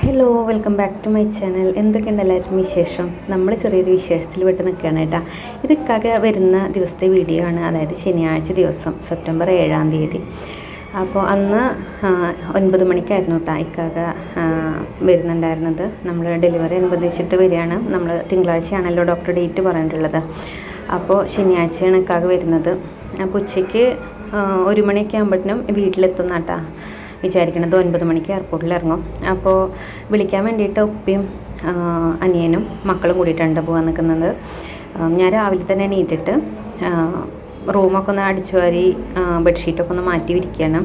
Hello welcome back to my channel എന്തൊക്കെയുണ്ട് എല്ലാവരും വിശേഷം? നമ്മൾ ചെറിയൊരു വിശേഷത്തിൽ വിട്ട് നിൽക്കുകയാണ് കേട്ടോ. ഇത് ഇക്കാകെ വരുന്ന ദിവസത്തെ വീഡിയോ ആണ്. അതായത് ശനിയാഴ്ച ദിവസം സെപ്റ്റംബർ ഏഴാം തീയതി. അപ്പോൾ അന്ന് ഒൻപത് മണിക്കായിരുന്നു കേട്ടോ ഇക്കാക വരുന്നുണ്ടായിരുന്നത്. നമ്മൾ ഡെലിവറി അനുബന്ധിച്ചിട്ട് വരികയാണ്. നമ്മൾ തിങ്കളാഴ്ചയാണല്ലോ ഡോക്ടർ ഡേറ്റ് പറഞ്ഞിട്ടുള്ളത്. അപ്പോൾ ശനിയാഴ്ചയാണ് ഇക്കാക വരുന്നത്. അപ്പോൾ ഉച്ചയ്ക്ക് ഒരു മണിയൊക്കെ ആകുമ്പോഴത്തേനും വീട്ടിലെത്തുന്ന കേട്ടോ വിചാരിക്കണത് ഒൻപത് മണിക്ക് എയർപോർട്ടിൽ ഇറങ്ങും. അപ്പോൾ വിളിക്കാൻ വേണ്ടിയിട്ട് ഉപ്പയും അനിയനും മക്കളും കൂടിയിട്ടുണ്ട് പോകാൻ നിൽക്കുന്നത് ഞാൻ രാവിലെ തന്നെ എണീറ്റിട്ട് റൂമൊക്കെ ഒന്ന് അടിച്ചു വാരി ബെഡ്ഷീറ്റൊക്കെ ഒന്ന് മാറ്റി വിരിക്കുകയാണ്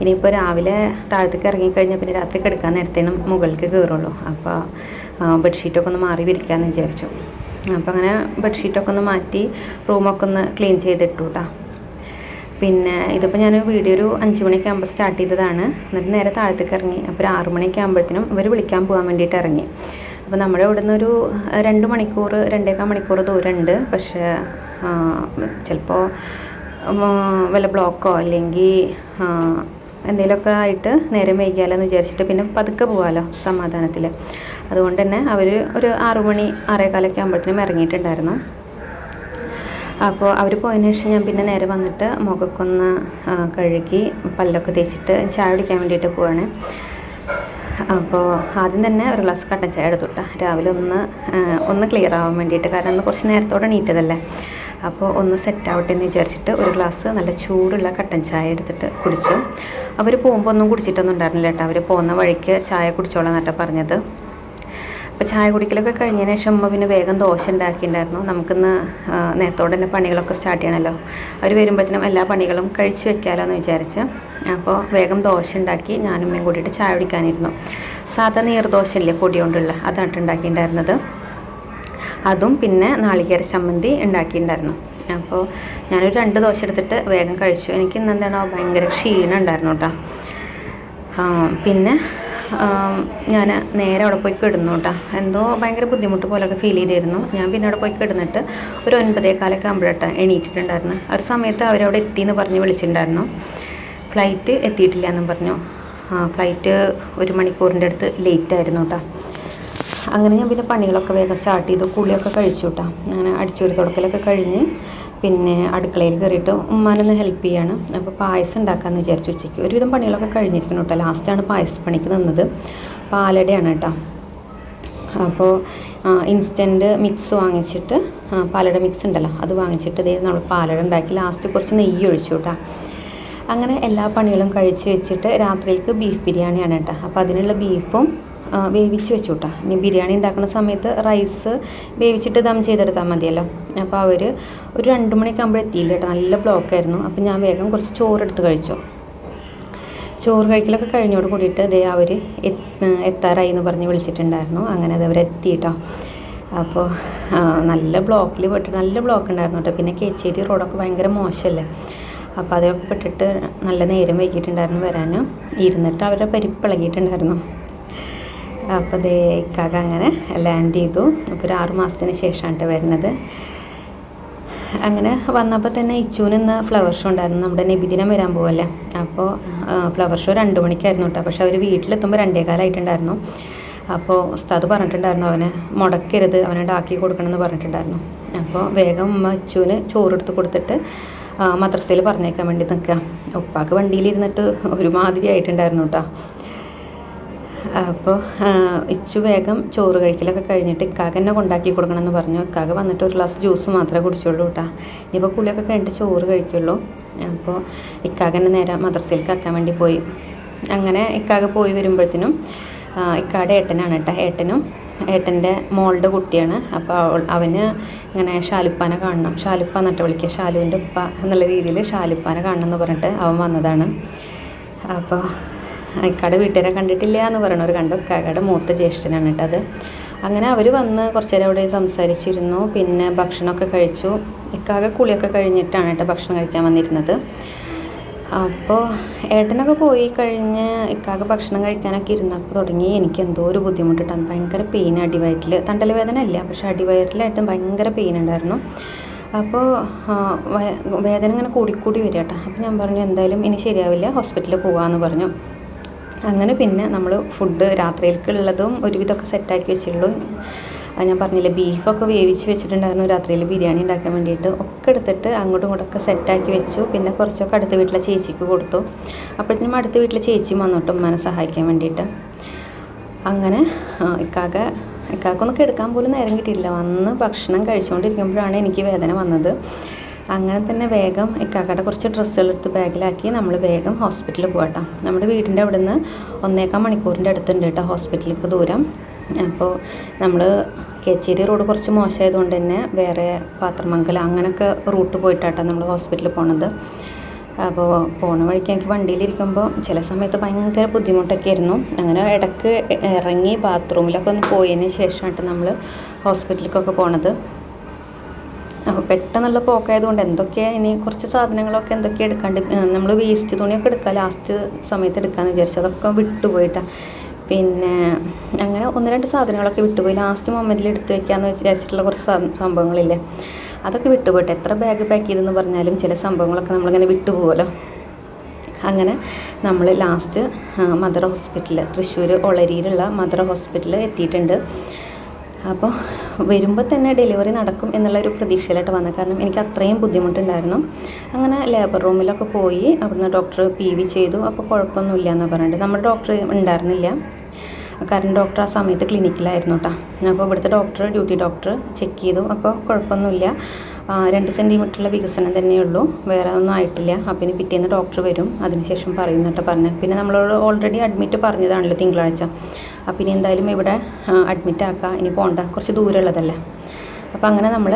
ഇനിയിപ്പോൾ രാവിലെ താഴത്തേക്ക് ഇറങ്ങിക്കഴിഞ്ഞാൽ പിന്നെ രാത്രി കിടക്കാൻ നേരത്തേനും മുകളിലേക്ക് കയറുള്ളൂ അപ്പോൾ ബെഡ്ഷീറ്റൊക്കെ ഒന്ന് മാറി വിരിക്കാമെന്ന് വിചാരിച്ചു. അപ്പോൾ അങ്ങനെ ബെഡ്ഷീറ്റൊക്കെ ഒന്ന് മാറ്റി റൂമൊക്കെ ഒന്ന് ക്ലീൻ ചെയ്തിട്ടു കേട്ടോ പിന്നെ ഇതിപ്പോൾ ഞാൻ വീഡിയോ ഒരു അഞ്ച് മണിയൊക്കെ ആകുമ്പോൾ സ്റ്റാർട്ട് ചെയ്തതാണ്. എന്നിട്ട് നേരെ താഴത്തേക്ക് ഇറങ്ങി. അപ്പോൾ ഒരു ആറു മണിയൊക്കെ ആകുമ്പോഴത്തേനും ഇവർ വിളിക്കാൻ പോകാൻ വേണ്ടിയിട്ട് ഇറങ്ങി. അപ്പോൾ നമ്മുടെ ഇവിടെ നിന്ന് ഒരു രണ്ട് മണിക്കൂർ രണ്ടേകാൽ മണിക്കൂർ ദൂരമുണ്ട്. പക്ഷേ ചിലപ്പോൾ വല്ല ബ്ലോക്കോ അല്ലെങ്കിൽ എന്തെങ്കിലുമൊക്കെ ആയിട്ട് നേരം വൈകിയാലെന്ന് വിചാരിച്ചിട്ട് പിന്നെ പതുക്കെ പോകാമല്ലോ സമാധാനത്തിൽ അതുകൊണ്ട് തന്നെ അവർ ഒരു ആറു മണി ആറേകാലൊക്കെ ആകുമ്പോഴത്തേനും ഇറങ്ങിയിട്ടുണ്ടായിരുന്നു. അപ്പോൾ അവർ പോയതിന് ശേഷം ഞാൻ പിന്നെ നേരെ വന്നിട്ട് മുഖക്കൊന്ന് കഴുകി പല്ലൊക്കെ തേച്ചിട്ട് ചായ കുടിക്കാൻ വേണ്ടിയിട്ട് പോവാണ്. അപ്പോൾ ആദ്യം തന്നെ ഒരു ഗ്ലാസ് കട്ടൻ ചായ എടുത്തുട്ടാ രാവിലെ ഒന്ന് ഒന്ന് ക്ലിയർ ആവാൻ വേണ്ടിയിട്ട് കാരണം ഒന്ന് കുറച്ച് നേരത്തോടെ നീറ്റതല്ലേ. അപ്പോൾ ഒന്ന് സെറ്റ് ആവട്ടെ എന്ന് വിചാരിച്ചിട്ട് ഒരു ഗ്ലാസ് നല്ല ചൂടുള്ള കട്ടൻ ചായ എടുത്തിട്ട് കുടിച്ചു. അവർ പോകുമ്പോൾ ഒന്നും കുടിച്ചിട്ടൊന്നും ഉണ്ടായിരുന്നില്ല കേട്ടോ അവർ പോകുന്ന വഴിക്ക് ചായ കുടിച്ചോളാം എന്നിട്ടാണ് പറഞ്ഞത്. അപ്പോൾ ചായ കുടിക്കലൊക്കെ കഴിഞ്ഞതിന് ശേഷം അമ്മ പിന്നെ വേഗം ദോശ ഉണ്ടാക്കിയിട്ടുണ്ടായിരുന്നു. നമുക്കിന്ന് നേരത്തോടെ തന്നെ പണികളൊക്കെ സ്റ്റാർട്ട് ചെയ്യണമല്ലോ അവർ വരുമ്പോഴത്തേനും എല്ലാ പണികളും കഴിച്ചു വെക്കാമല്ലോ എന്ന് വിചാരിച്ച്. അപ്പോൾ വേഗം ദോശ ഉണ്ടാക്കി ഞാനും കൂടിയിട്ട് ചായ കുടിക്കാനിരുന്നു. സാധാ നീർദോശ ഇല്ലേ പൊടി കൊണ്ടുള്ള അതാണ് ഉണ്ടാക്കിയിട്ടുണ്ടായിരുന്നത്. അതും പിന്നെ നാളികേര ചമ്മന്തി ഉണ്ടാക്കിയിട്ടുണ്ടായിരുന്നു. അപ്പോൾ ഞാനൊരു രണ്ട് ദോശ എടുത്തിട്ട് വേഗം കഴിച്ചു. എനിക്ക് ഇന്ന് എന്താണോ ഭയങ്കര ക്ഷീണം ഉണ്ടായിരുന്നു കേട്ടോ പിന്നെ ഞാൻ നേരെ അവിടെ പോയി കിടന്നു കേട്ടോ എന്തോ ഭയങ്കര ബുദ്ധിമുട്ട് പോലെയൊക്കെ ഫീൽ ചെയ്തിരുന്നു. ഞാൻ പിന്നെ അവിടെ പോയി കിടന്നിട്ട് ഒരു ഒൻപതേകാലൊക്കെ ആകുമ്പോഴട്ടോ എണീറ്റിട്ടുണ്ടായിരുന്നു. ആ ഒരു സമയത്ത് അവരവിടെ എത്തിയെന്ന് പറഞ്ഞ് വിളിച്ചിട്ടുണ്ടായിരുന്നു ഫ്ലൈറ്റ് എത്തിയിട്ടില്ല എന്നും പറഞ്ഞു ഫ്ലൈറ്റ് ഒരു മണിക്കൂറിന്റെ അടുത്ത് ലേറ്റ് ആയിരുന്നു കേട്ടോ അങ്ങനെ ഞാൻ പിന്നെ പണികളൊക്കെ വേഗം സ്റ്റാർട്ട് ചെയ്തു. കുളിയൊക്കെ കഴിച്ചു കേട്ടോ അങ്ങനെ അടിച്ചൊരു തുടക്കലൊക്കെ കഴിഞ്ഞ് പിന്നെ അടുക്കളയിൽ കയറിയിട്ട് ഉമ്മാനൊന്ന് ഹെൽപ്പ് ചെയ്യാണ്. അപ്പോൾ പായസം ഉണ്ടാക്കാമെന്ന് വിചാരിച്ചു ഉച്ചയ്ക്ക്. ഒരുവിധം പണികളൊക്കെ കഴിഞ്ഞിരിക്കുന്നു കേട്ടോ ലാസ്റ്റാണ് പായസ പണിക്ക് നിന്നത്. പാലടയാണ് കേട്ടോ അപ്പോൾ ഇൻസ്റ്റന്റ് മിക്സ് വാങ്ങിച്ചിട്ട് പാലട മിക്സ് ഉണ്ടല്ലോ അത് വാങ്ങിച്ചിട്ട് ഇതേ നമ്മൾ പാലട ഉണ്ടാക്കി ലാസ്റ്റ് കുറച്ച് നെയ്യ് ഒഴിച്ചു കേട്ടോ അങ്ങനെ എല്ലാ പണികളും കഴിച്ച് വെച്ചിട്ട് രാത്രിയിലേക്ക് ബീഫ് ബിരിയാണിയാണ് കേട്ടോ അപ്പോൾ അതിനുള്ള ബീഫും വേവിച്ച് വെച്ചു കേട്ടോ ഇനി ബിരിയാണി ഉണ്ടാക്കുന്ന സമയത്ത് റൈസ് വേവിച്ചിട്ട് ദം ചെയ്തെടുത്താൽ മതിയല്ലോ. അപ്പോൾ അവർ ഒരു രണ്ട് മണിയൊക്കെ ആകുമ്പോൾ എത്തിയില്ല കേട്ടോ നല്ല ബ്ലോക്കായിരുന്നു അപ്പോൾ ഞാൻ വേഗം കുറച്ച് ചോറെടുത്ത് കഴിച്ചു. ചോറ് കഴിക്കലൊക്കെ കഴിഞ്ഞോട് കൂടിയിട്ട് ഇതേ അവർ എത്താറായി എന്ന് പറഞ്ഞ് വിളിച്ചിട്ടുണ്ടായിരുന്നു. അങ്ങനെ അത് അവരെത്തി കേട്ടോ അപ്പോൾ നല്ല ബ്ലോക്കിൽ പെട്ടിട്ട് നല്ല ബ്ലോക്ക് ഉണ്ടായിരുന്നു കേട്ടോ. പിന്നെ കേച്ചേരി റോഡൊക്കെ ഭയങ്കര മോശമല്ലേ. അപ്പോൾ അതൊക്കെ പെട്ടിട്ട് നല്ല നേരം വൈകിട്ടുണ്ടായിരുന്നു വരാൻ ഇരുന്നിട്ട് അവരുടെ പരിപ്പ് ഇളകിയിട്ടുണ്ടായിരുന്നു. അപ്പോൾ ദേ അങ്ങനെ ലാൻഡ് ചെയ്തു. അപ്പോൾ ഒരു ആറു മാസത്തിന് ശേഷമാണ് വരുന്നത്. അങ്ങനെ വന്നപ്പോൾ തന്നെ ഇച്ചൂന് ഇന്ന് ഫ്ലവർ ഷോ ഉണ്ടായിരുന്നു. നമ്മുടെ നബിദിനം വരാൻ പോവല്ലേ? അപ്പോൾ ഫ്ലവർ ഷോ രണ്ട് മണിക്കായിരുന്നു കേട്ടോ പക്ഷെ അവർ വീട്ടിലെത്തുമ്പോൾ രണ്ടേ കാലമായിട്ടുണ്ടായിരുന്നു അപ്പോൾ ഉസ്താദ് പറഞ്ഞിട്ടുണ്ടായിരുന്നു അവനെ മുടക്കരുത് അവനെ ഉണ്ടാക്കി കൊടുക്കണമെന്ന് പറഞ്ഞിട്ടുണ്ടായിരുന്നു. അപ്പോൾ വേഗം ഉമ്മ ഇച്ചൂന് ചോറെടുത്ത് കൊടുത്തിട്ട് മദ്രസയിൽ പറഞ്ഞേക്കാൻ വേണ്ടി നിൽക്കുക. ഉപ്പാക്ക് വണ്ടിയിലിരുന്നിട്ട് ഒരുമാതിരി ആയിട്ടുണ്ടായിരുന്നു കേട്ടോ അപ്പോൾ ഇച്ചു വേഗം ചോറ് കഴിക്കലൊക്കെ കഴിഞ്ഞിട്ട് ഇക്കാക്ക് എന്നെ കൊണ്ടാക്കി കൊടുക്കണം എന്ന് പറഞ്ഞു. ഇക്കാക്ക് വന്നിട്ട് ഒരു ഗ്ലാസ് ജ്യൂസ് മാത്രമേ കുടിച്ചുള്ളൂ കേട്ടോ. ഇനിയിപ്പോൾ കുളിയൊക്കെ കഴിഞ്ഞിട്ട് ചോറ് കഴിക്കുള്ളൂ. അപ്പോൾ ഇക്കാക്ക് എന്നെ നേരെ മദ്രസയിലേക്ക് ആക്കാൻ വേണ്ടി പോയി. അങ്ങനെ ഇക്കാക്ക് പോയി വരുമ്പോഴത്തേനും ഇക്കാടെ ഏട്ടനാണ് കേട്ടോ. ഏട്ടനും ഏട്ടന്റെ മോളുടെ കുട്ടിയാണ്. അപ്പോൾ അവന് ഇങ്ങനെ ഷാലുപ്പാനെ കാണണം. ഷാലുപ്പ എന്നിട്ട് വിളിക്കുക. ഷാലുവിന്റെ ഉപ്പ എന്നുള്ള രീതിയിൽ ഷാലുപ്പാനെ കാണണം എന്ന് പറഞ്ഞിട്ട് അവൻ വന്നതാണ്. അപ്പോൾ ഇക്കാടെ വീട്ടുകാരെ കണ്ടിട്ടില്ല എന്ന് ഒരു കണ്ടു. കാക്കയുടെ മൂത്ത ജ്യേഷ്ഠനാണ് കേട്ടോ അത്. അങ്ങനെ അവർ വന്ന് കുറച്ച് നേരം അവിടെ സംസാരിച്ചിരുന്നു. പിന്നെ ഭക്ഷണമൊക്കെ കഴിച്ചു. ഇക്കാകെ കുളിയൊക്കെ കഴിഞ്ഞിട്ടാണ് കേട്ടോ ഭക്ഷണം കഴിക്കാൻ വന്നിരുന്നത്. അപ്പോൾ ഏട്ടനൊക്കെ പോയി കഴിഞ്ഞ് ഇക്കാകെ ഭക്ഷണം കഴിക്കാനൊക്കെ ഇരുന്നപ്പോൾ തുടങ്ങി. എനിക്ക് എന്തോ ഒരു ബുദ്ധിമുട്ടിട്ടാണ്. ഭയങ്കര പെയിൻ അടിവയറ്റിൽ തണ്ടൽ വേദന ഇല്ല പക്ഷെ അടിവയറ്റിലായിട്ടും ഭയങ്കര പെയിൻ ഉണ്ടായിരുന്നു. അപ്പോൾ വേദന ഇങ്ങനെ കൂടിക്കൂടി വരിക കേട്ടോ. അപ്പോൾ ഞാൻ പറഞ്ഞു എന്തായാലും ഇനി ശരിയാവില്ല ഹോസ്പിറ്റലിൽ പോകാമെന്ന് പറഞ്ഞു. അങ്ങനെ പിന്നെ നമ്മൾ ഫുഡ് രാത്രിയിലേക്കുള്ളതും ഒരുവിധമൊക്കെ സെറ്റാക്കി വെച്ചിട്ടുള്ളൂ. ഞാൻ പറഞ്ഞില്ലേ ബീഫൊക്കെ വേവിച്ച് വെച്ചിട്ടുണ്ടായിരുന്നു രാത്രിയിൽ ബിരിയാണി ഉണ്ടാക്കാൻ വേണ്ടിയിട്ട്. ഒക്കെ എടുത്തിട്ട് അങ്ങോട്ടും ഇങ്ങോട്ടൊക്കെ സെറ്റാക്കി വെച്ചു. പിന്നെ കുറച്ചൊക്കെ അടുത്ത വീട്ടിലെ ചേച്ചിക്ക് കൊടുത്തു. അപ്പോഴത്തേനും അടുത്ത വീട്ടിലെ ചേച്ചി വന്നിട്ട് ഉമ്മാനെ സഹായിക്കാൻ വേണ്ടിയിട്ട്. അങ്ങനെ ഇക്കാക്ക ഇക്കാക്കൊന്നും എടുക്കാൻ പോലും നേരം കിട്ടിയില്ല വന്ന് ഭക്ഷണം കഴിച്ചുകൊണ്ടിരിക്കുമ്പോഴാണ് എനിക്ക് വേദന വന്നത്. അങ്ങനെ തന്നെ വേഗം ഇക്കാക്കയുടെ കുറച്ച് ഡ്രസ്സുകൾ എടുത്ത് ബാഗിലാക്കി നമ്മൾ വേഗം ഹോസ്പിറ്റലിൽ പോകട്ടോ നമ്മുടെ വീടിന്റെ അവിടെ നിന്ന് ഒന്നേക്കാൽ മണിക്കൂറിന്റെ അടുത്തുണ്ട് കേട്ടോ ഹോസ്പിറ്റലിലേക്ക് ദൂരം. അപ്പോൾ നമ്മൾ കേച്ചേരി റോഡ് കുറച്ച് മോശമായതുകൊണ്ട് തന്നെ വേറെ പാത്രമംഗലം അങ്ങനെയൊക്കെ റൂട്ട് പോയിട്ടാട്ടോ നമ്മൾ ഹോസ്പിറ്റലിൽ പോണത്. അപ്പോൾ പോണ വഴിക്ക് എനിക്ക് വണ്ടിയിലിരിക്കുമ്പോൾ ചില സമയത്ത് ഭയങ്കര ബുദ്ധിമുട്ടൊക്കെ ആയിരുന്നു അങ്ങനെ ഇടയ്ക്ക് ഇറങ്ങി ബാത്റൂമിലൊക്കെ ഒന്ന് പോയതിന് ശേഷമായിട്ട് നമ്മൾ ഹോസ്പിറ്റലിലേക്കൊക്കെ പോണത്. അപ്പോൾ പെട്ടെന്നുള്ള പോക്കായതുകൊണ്ട് എന്തൊക്കെയാണ് ഇനി കുറച്ച് സാധനങ്ങളൊക്കെ എന്തൊക്കെയാണ് എടുക്കാണ്ട് നമ്മൾ വേസ്റ്റ് തുണിയൊക്കെ എടുക്കാം ലാസ്റ്റ് സമയത്ത് എടുക്കാമെന്ന് വിചാരിച്ചു അതൊക്കെ വിട്ടുപോയിട്ടാണ് പിന്നെ അങ്ങനെ ഒന്ന് രണ്ട് സാധനങ്ങളൊക്കെ വിട്ടുപോയി. ലാസ്റ്റ് മൊമെന്റിൽ എടുത്ത് വെക്കാമെന്ന് വിചാരിച്ചിട്ടുള്ള കുറച്ച് സംഭവങ്ങളില്ലേ. അതൊക്കെ വിട്ടുപോയിട്ട് എത്ര ബാഗ് പാക്ക് ചെയ്തെന്ന് പറഞ്ഞാലും ചില സംഭവങ്ങളൊക്കെ നമ്മളിങ്ങനെ വിട്ടുപോകുമല്ലോ അങ്ങനെ നമ്മൾ ലാസ്റ്റ് മദർ ഹോസ്പിറ്റൽ തൃശ്ശൂർ ഒളരിയിലുള്ള മദർ ഹോസ്പിറ്റലിൽ എത്തിയിട്ടുണ്ട്. അപ്പോൾ വരുമ്പോൾ തന്നെ ഡെലിവറി നടക്കും എന്നുള്ള ഒരു പ്രതീക്ഷയിലായിട്ട് വന്നത്. കാരണം എനിക്ക് അത്രയും ബുദ്ധിമുട്ടുണ്ടായിരുന്നു. അങ്ങനെ ലേബർ റൂമിലൊക്കെ പോയി അവിടുന്ന് ഡോക്ടർ പി വി ചെയ്തു. അപ്പോൾ കുഴപ്പമൊന്നുമില്ല എന്ന് പറഞ്ഞിട്ട് നമ്മുടെ ഡോക്ടർ ഉണ്ടായിരുന്നില്ല. കാരണം ഡോക്ടർ ആ സമയത്ത് ക്ലിനിക്കിലായിരുന്നു കേട്ടോ അപ്പോൾ ഇവിടുത്തെ ഡോക്ടർ ഡ്യൂട്ടി ഡോക്ടർ ചെക്ക് ചെയ്തു. അപ്പോൾ കുഴപ്പമൊന്നുമില്ല. രണ്ട് സെന്റിമീറ്ററുള്ള വികസനം തന്നെയുള്ളൂ. വേറെ ഒന്നും ആയിട്ടില്ല. അപ്പം ഇനി പിറ്റേന്ന് ഡോക്ടർ വരും. അതിനുശേഷം പറയും എന്നിട്ട് പറഞ്ഞു. പിന്നെ നമ്മളോട് ഓൾറെഡി അഡ്മിറ്റ് പറഞ്ഞതാണല്ലോ തിങ്കളാഴ്ച. അപ്പം ഇനി എന്തായാലും ഇവിടെ അഡ്മിറ്റ് ആക്കാം. ഇനി പോകണ്ട കുറച്ച് ദൂരമുള്ളതല്ലേ. അപ്പം അങ്ങനെ നമ്മൾ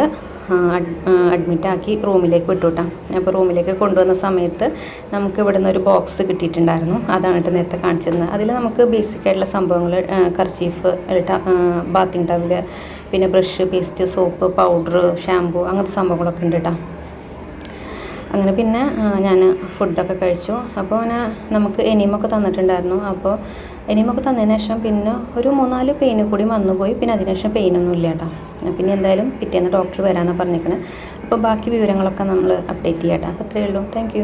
അഡ്മിറ്റാക്കി റൂമിലേക്ക് വിട്ടുവിട്ടാം അപ്പോൾ റൂമിലേക്ക് കൊണ്ടുവന്ന സമയത്ത് നമുക്ക് ഇവിടെ നിന്ന് ഒരു ബോക്സ് കിട്ടിയിട്ടുണ്ടായിരുന്നു. അതാണ് കേട്ടോ നേരത്തെ കാണിച്ചിരുന്നത്. അതിൽ നമുക്ക് ബേസിക് ആയിട്ടുള്ള സംഭവങ്ങൾ കർച്ചീഫ് ബാത്തിങ് ടവൽ പിന്നെ brush paste soap powder shampoo അങ്ങനത്തെ സംഭവങ്ങളൊക്കെ ഉണ്ട് കേട്ടോ അങ്ങനെ പിന്നെ ഞാൻ ഫുഡൊക്കെ കഴിച്ചു. അപ്പോൾ അങ്ങനെ നമുക്ക് എനിമൊക്കെ തന്നിട്ടുണ്ടായിരുന്നു. അപ്പോൾ എനിമൊക്കെ തന്നതിന് ശേഷം പിന്നെ ഒരു മൂന്നാൽ പെയിന് കൂടി വന്നുപോയി. പിന്നെ അതിനുശേഷം പെയിനൊന്നും ഇല്ല കേട്ടോ പിന്നെ എന്തായാലും പിറ്റേന്ന് ഡോക്ടർ വരാമെന്നാണ് പറഞ്ഞിരിക്കുന്നത് അപ്പോൾ ബാക്കി വിവരങ്ങളൊക്കെ നമ്മൾ അപ്ഡേറ്റ് ചെയ്യാം കേട്ടോ അപ്പോൾ അത്രയേ ഉള്ളൂ. താങ്ക്